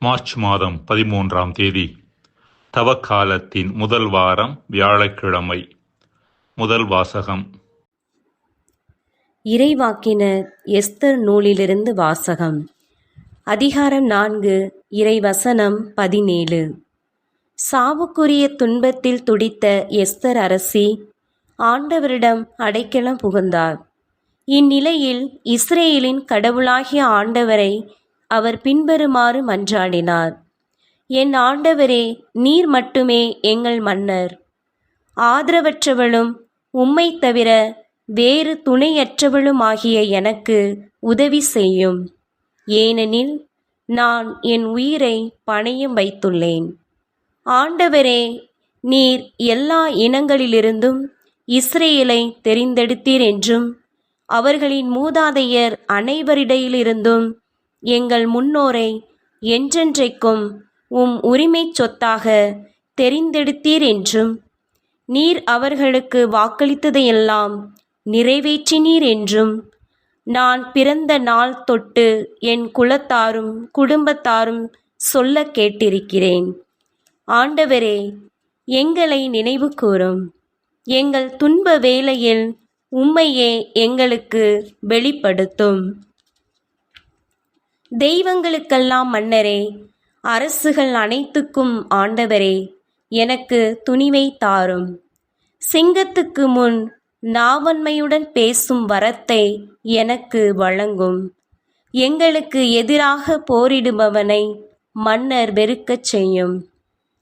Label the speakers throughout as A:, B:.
A: March மாதம் பதிமூன்றாம் தேதி. தவக்காலத்தின் முதல் வாரம் வியாழக்கிழமை. முதல் வாசகம்.
B: இறைவாக்கினர் எஸ்தர் நூலிலிருந்து வாசகம். அதிகாரம் நான்கு இறைவசனம் பதினேழு. சாவுக்குரிய துன்பத்தில் துடித்த எஸ்தர் அரசி ஆண்டவரிடம் அடைக்கலம் புகுந்தார். இந்நிலையில் இஸ்ரேலின் கடவுளாகிய ஆண்டவரை அவர் பின்வருமாறு மன்றாடினார். என் ஆண்டவரே நீர் மட்டுமே எங்கள் மன்னர். ஆதரவற்றவளும் உம்மை தவிர வேறு துணையற்றவளுமாகிய எனக்கு உதவி செய்யும். ஏனெனில் நான் என் உயிரை பணையும் வைத்துள்ளேன். ஆண்டவரே நீர் எல்லா இனங்களிலிருந்தும் இஸ்ரேலை தெரிந்தெடுத்தீர் என்றும் அவர்களின் மூதாதையர் அனைவரிடையிலிருந்தும் எங்கள் முன்னோரை என்றென்றைக்கும் உம் உரிமைச் சொத்தாக தெரிந்தெடுத்தீர் என்றும் நீர் அவர்களுக்கு வாக்களித்ததையெல்லாம் நிறைவேற்றினீர் என்றும் நான் பிறந்த நாள் தொட்டு என் குலத்தாரும் குடும்பத்தாரும் சொல்ல கேட்டிருக்கிறேன். ஆண்டவரே எங்களை நினைவு கூறும் எங்கள் துன்ப வேளையில் உம்மையே எங்களுக்கு வெளிப்படுத்தும். தெய்வங்களுக்கெல்லாம் மன்னரே அரசுகள் அனைத்துக்கும் ஆண்டவரே எனக்கு துணிவை தாரும். சிங்கத்துக்கு முன் நாவன்மையுடன் பேசும் வரத்தை எனக்கு வழங்கும். எங்களுக்கு எதிராக போரிடுபவனை மன்னர் வெறுக்கச் செய்யும்.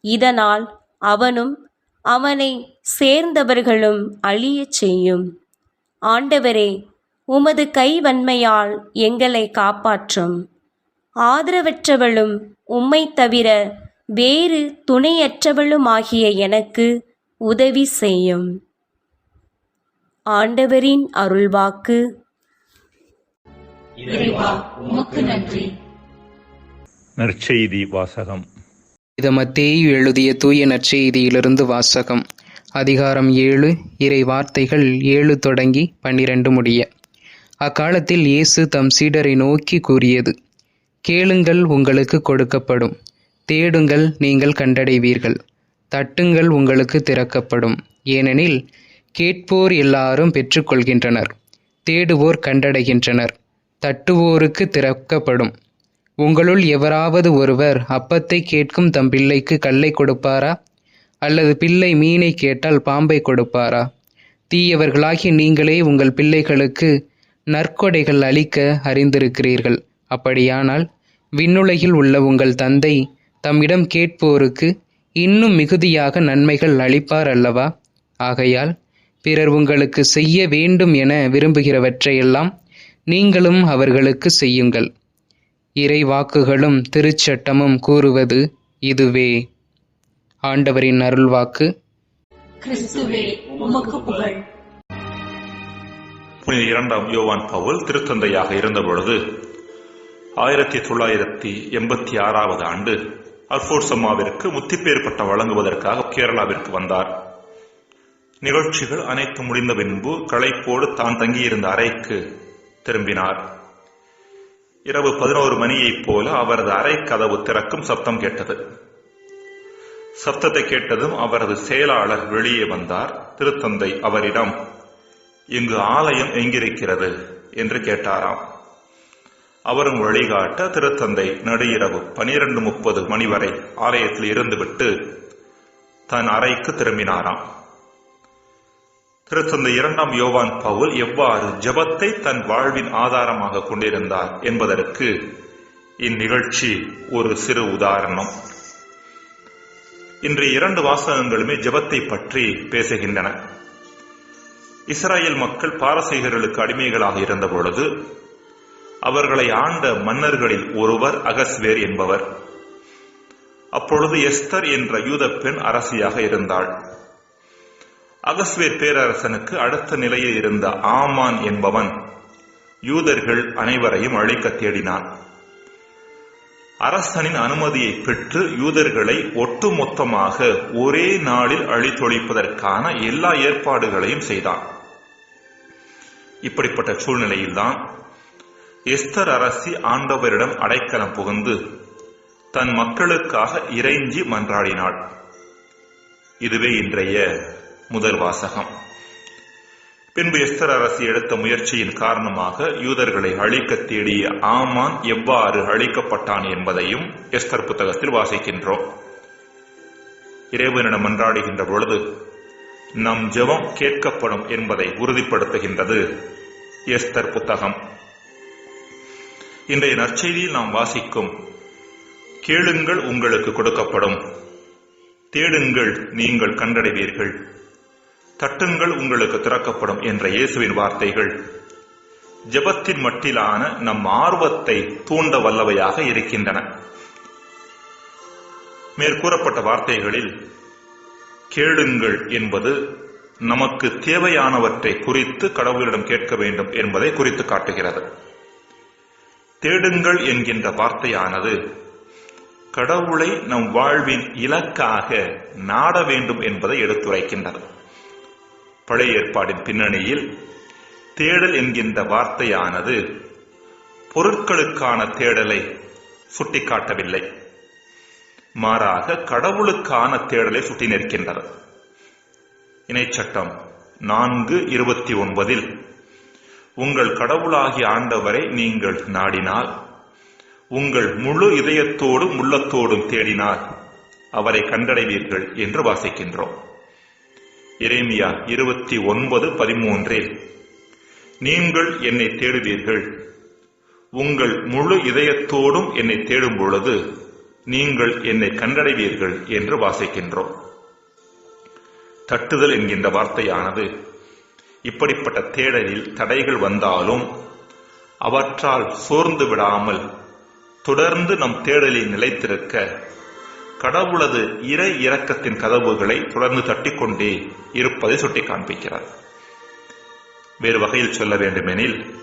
B: இதனால் அவனும் அவனை சேர்ந்தவர்களும் அழியச் செய்யும். ஆண்டவரே உமது கைவன்மையால் எங்களை காப்பாற்றும். ஆதரவற்றவளும் உம்மை தவிர வேறு துணையற்றவளுமாகிய எனக்கு உதவி செய்யும். ஆண்டவரின் அருள்வாக்கு.
C: இறைவா உமக்கு நன்றி.
A: நற்செய்தி வாசகம்.
D: இது மத்தேயு எழுதிய தூய நற்செய்தியிலிருந்து வாசகம். அதிகாரம் ஏழு இறை வார்த்தைகள் ஏழு தொடங்கி பன்னிரண்டு முடிய. அக்காலத்தில் இயேசு தம் சீடரை நோக்கி கூறியது கேளுங்கள் உங்களுக்கு கொடுக்கப்படும். தேடுங்கள் நீங்கள் கண்டடைவீர்கள். தட்டுங்கள் உங்களுக்கு திறக்கப்படும். ஏனெனில் கேட்போர் எல்லாரும் பெற்றுக்கொள்கின்றனர். தேடுவோர் கண்டடைகின்றனர். தட்டுவோருக்கு திறக்கப்படும். உங்களுள் எவராவது ஒருவர் அப்பத்தை கேட்கும் தம் பிள்ளைக்கு கல்லை கொடுப்பாரா? அல்லது பிள்ளை மீனை கேட்டால் பாம்பை கொடுப்பாரா? தீயவர்களாகி நீங்களே உங்கள் பிள்ளைகளுக்கு நற்கொடைகள் அளிக்க அறிந்திருக்கிறீர்கள். அப்படியானால் விண்ணுலகில் உள்ள உங்கள் தந்தை தம்மிடம் கேட்போருக்கு இன்னும் மிகுதியாக நன்மைகள் அளிப்பார் அல்லவா? ஆகையால் பிறர் உங்களுக்கு செய்ய வேண்டும் என விரும்புகிறவற்றையெல்லாம் நீங்களும் அவர்களுக்கு செய்யுங்கள். இறை வாக்குகளும் திருச்சட்டமும் கூறுவது இதுவே. ஆண்டவரின் அருள்வாக்கு.
C: கிறிஸ்துவே உமக்கு புகழ்.
A: புனித இரண்டாம் யோவான் பவுல் திருத்தந்தையாக இருந்தபொழுது ஆயிரத்தி தொள்ளாயிரத்தி எண்பத்தி ஆறாவது ஆண்டு அல்போர்ஸ் அம்மாவிற்கு முத்திப்பேர் பட்டம் வழங்குவதற்காக கேரளாவிற்கு வந்தார். நிகழ்ச்சிகள் அனைத்து முடிந்த பின்பு களைப்போடு தான் தங்கியிருந்த அறைக்கு திரும்பினார். இரவு பதினோரு மணியைப் போல அவரது அறை கதவு திறக்கும் சப்தம் கேட்டது. சப்தத்தை கேட்டதும் அவரது செயலாளர் வெளியே வந்தார். திருத்தந்தை அவரிடம் இங்கு ஆலயம் எங்கிருக்கிறது? என்று கேட்டாராம். அவரும் வழிகாட்ட திருத்தந்தை நடுஇரவு பனிரெண்டு முப்பது மணி வரை ஆலயத்தில் இருந்துவிட்டு தன் அறைக்கு திரும்பினாராம். திருத்தந்தை இரண்டாம் யோவான் பவுல் எவ்வாறு ஜெபத்தை தன் வாழ்வின் ஆதாரமாக கொண்டிருந்தார் என்பதற்கு இந்நிகழ்ச்சி ஒரு சிறு உதாரணம். இன்று இரண்டு வாசகங்களுமே ஜெபத்தை பற்றி பேசுகின்றன. இஸ்ராயேல் மக்கள் பாரசீகர்களுக்கு அடிமைகளாக இருந்த பொழுது அவர்களை ஆண்ட மன்னர்களில் ஒருவர் அகஸ்வேர் என்பவர். அப்பொழுது எஸ்தர் என்ற யூத பெண் அரசியாக இருந்தாள். அகஸ்வேர் பேரரசனுக்கு அடுத்த நிலையில் இருந்த ஆமான் என்பவன் யூதர்கள் அனைவரையும் அழிக்க தேடினான். அரசனின் அனுமதியை பெற்று யூதர்களை ஒட்டுமொத்தமாக ஒரே நாளில் அழித்தொழிப்பதற்கான எல்லா ஏற்பாடுகளையும் செய்தான். இப்படிப்பட்ட சூழ்நிலையில்தான் எஸ்தர் அரசி ஆண்டவரிடம் அடைக்கலம் புகுந்து தன் மக்களுக்காக இறைஞ்சி மன்றாடினாள். இதுவே இன்றைய முதல் வாசகம். பின்பு எஸ்தர் அரசி எடுத்த முயற்சியின் காரணமாக யூதர்களை அழிக்க தேடிய ஆமான் எவ்வாறு அழிக்கப்பட்டான் என்பதையும் எஸ்தர் புத்தகத்தில் வாசிக்கின்றோம். இறைவனிடம் மன்றாடுகின்ற பொழுது நம் ஜெபம் கேட்கப்படும் என்பதை உறுதிப்படுத்துகின்றது எஸ்தர் புத்தகம். இன்றைய நற்செய்தியில் நாம் வாசிக்கும் கேளுங்கள் உங்களுக்கு கொடுக்கப்படும். தேடுங்கள் நீங்கள் கண்டடைவீர்கள். தட்டுங்கள் உங்களுக்கு திறக்கப்படும் என்ற இயேசுவின் வார்த்தைகள். ஜெபத்தின் மட்டிலான நம் ஆர்வத்தை தூண்ட வல்லவையாக இருக்கின்றன. மேற்கூறப்பட்ட வார்த்தைகளில் கேளுங்கள் என்பது நமக்கு தேவையானவற்றை குறித்து கடவுளிடம் கேட்க வேண்டும் என்பதை குறித்து காட்டுகிறது. தேடுங்கள் என்கின்ற வார்த்தையானது. கடவுளை நம் வாழ்வின் இலக்காக நாட வேண்டும் என்பதை எடுத்துரைக்கின்றது. பழைய ஏற்பாடின் பின்னணியில் தேடல் என்கின்ற வார்த்தையானது பொருட்களுக்கான தேடலை சுட்டிக்காட்டவில்லை. மாறாக கடவுளுக்கான தேடலை சுட்டி நிற்கின்றது. இணைச்சட்டம் நான்கு இருபத்தி ஒன்பதில் உங்கள் கடவுளாகிய ஆண்டவரை நீங்கள் நாடினால் உங்கள் முழு இதயத்தோடும் உள்ளத்தோடும் தேடினால் அவரை கண்டடைவீர்கள் என்று வாசிக்கின்றோம். இறைமியா இருபத்தி ஒன்பது பதிமூன்றில் நீங்கள் என்னை தேடுவீர்கள். உங்கள் முழு இதயத்தோடும் என்னை தேடும் பொழுது நீங்கள் என்னை கண்டடைவீர்கள் என்று வாசிக்கின்றோம். தட்டுதல் என்கின்ற வார்த்தையானது இப்படிப்பட்ட தேடலில் தடைகள் வந்தாலும் அவற்றால் சோர்ந்து விடாமல் தொடர்ந்து நம் தேடலில் நிலைத்திருக்க கடவுளது இறை இரக்கத்தின் கதவுகளை தொடர்ந்து தட்டிக்கொண்டே இருப்பதை சுட்டி காண்பிக்கிறார் வேறு வகையில் சொல்ல வேண்டுமெனில்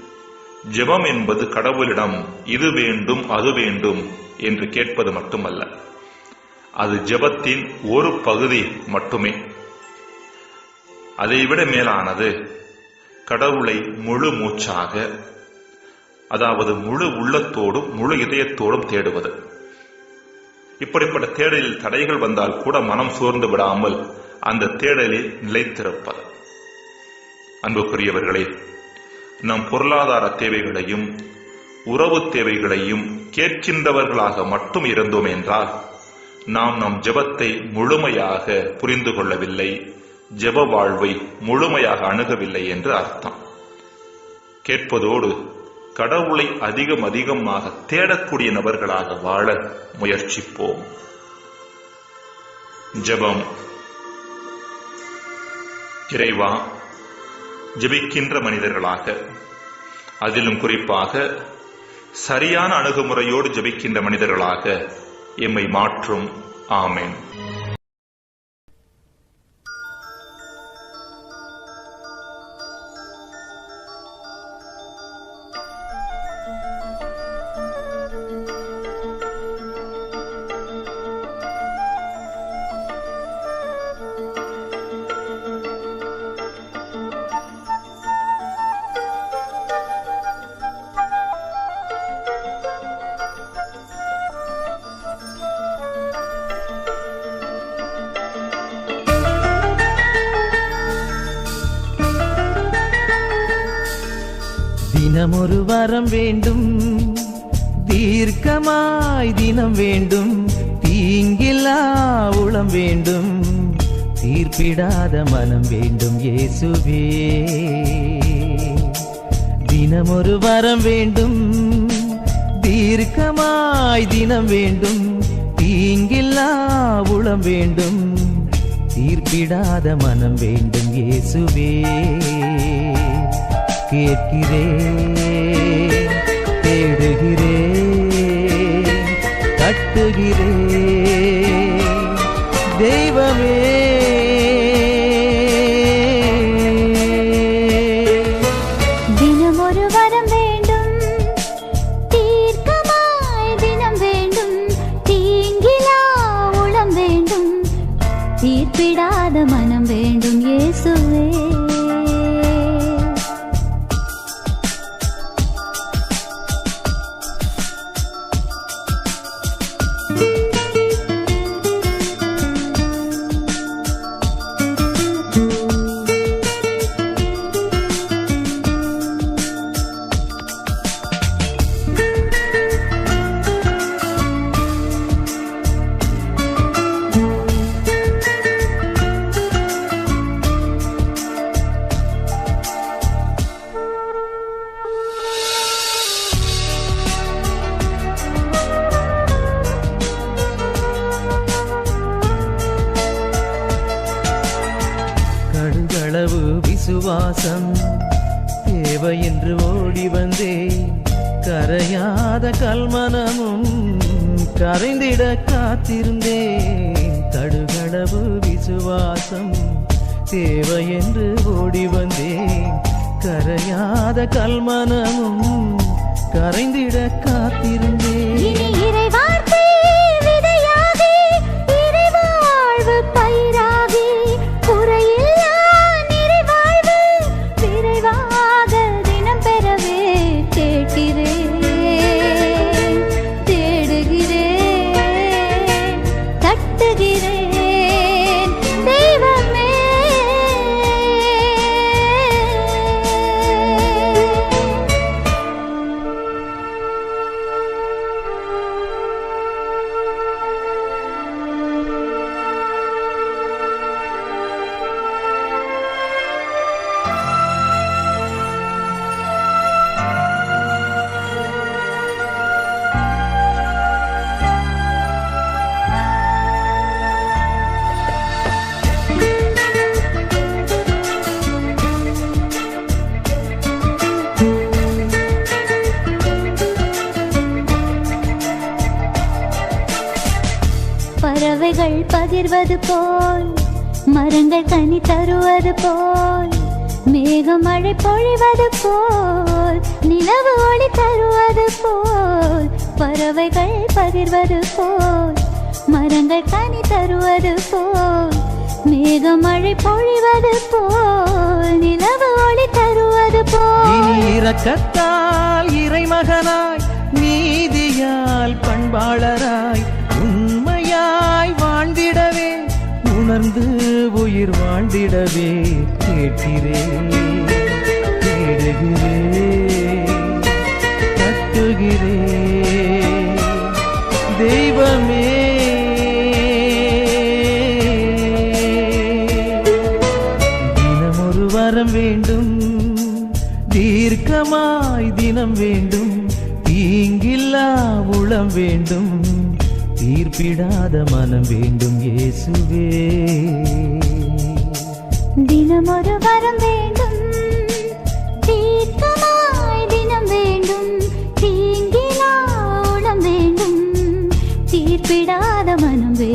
A: ஜெபம் என்பது கடவுளிடம் இது வேண்டும் அது வேண்டும் என்று கேட்பது மட்டுமல்ல. அது ஜெபத்தின் ஒரு பகுதி மட்டுமே. அதைவிட மேலானது. கடவுளை முழு மூச்சாக அதாவது முழு உள்ளத்தோடும் முழு இதயத்தோடும் தேடுவது. இப்படிப்பட்ட தேடலில் தடைகள் வந்தால் கூட மனம் சோர்ந்து விடாமல் அந்த தேடலில் நிலைத்திருப்பது. அன்புக்குரியவர்களே நம் பொருளாதார தேவைகளையும் உறவு தேவைகளையும் கேட்கின்றவர்களாக மட்டும் இருந்தோம் என்றால் நாம் நம் ஜெபத்தை முழுமையாக புரிந்து கொள்ளவில்லை. ஜெப வாழ்வை முழுமையாக அணுகவில்லை என்று அர்த்தம். கேட்பதோடு கடவுளை அதிகம் அதிகமாக தேடக்கூடிய நபர்களாக வாழ முயற்சிப்போம். ஜெபம். இறைவா ஜெபிக்கின்ற மனிதர்களாக அதிலும் குறிப்பாக சரியான அணுகுமுறையோடு ஜெபிக்கின்ற மனிதர்களாக எம்மை மாற்றும். ஆமேன்.
E: ஒரு வரம் வேண்டும். தீர்க்கமாய் தினம் வேண்டும். தீங்கில்லா உளம் வேண்டும். தீர்ப்பிடாத மனம் வேண்டும் இயேசுவே. தினம்
F: ஒரு வரம் வேண்டும். தீர்க்கமாய் தினம் வேண்டும். தீங்கில்லா உளம் வேண்டும். தீர்ப்பிடாத மனம் வேண்டும் இயேசுவே.
E: கேட்கிறேன். மறைந்திட காத்திருந்தேன். கடுகளவு விசுவாசம் தேவை என்று ஓடி வந்தேன். கரையாத கல்மனமும் கரைந்திட காத்திருந்தேன்.
F: பகிர்வது போல் மரங்கள் கனி தருவது போல் மேகம் மழை பொழிவது போல் நிலவு ஒளி தருவது போல் பறவைகள் பகிர்வது போல் மரங்கள் கனி தருவது போல் மேகம் மழை பொழிவது போல் நிலவு ஒளி தருவது போல்.
E: இனி இரக்கத்தால் இறைமகனாய் நீதியால் பண்பாளராய் உணர்ந்து உயிர் வாழ்ந்திடவே கேட்கிறேன் தேடுகிறேன் தட்டுகிறேன் தெய்வமே தினம் ஒரு வரம் வேண்டும் தீர்க்கமாய் தினம் வேண்டும் தீங்கில்லா உளம் வேண்டும். தீர்ப்பிடாத மனம் வேண்டும் இயேசுவே.
F: தினமொரு வரம் வேண்டும். தீர்க்கமாய் தினம் வேண்டும். தீங்கிலா வேண்டும். தீர்ப்பிடாத மனம் வேண்டும்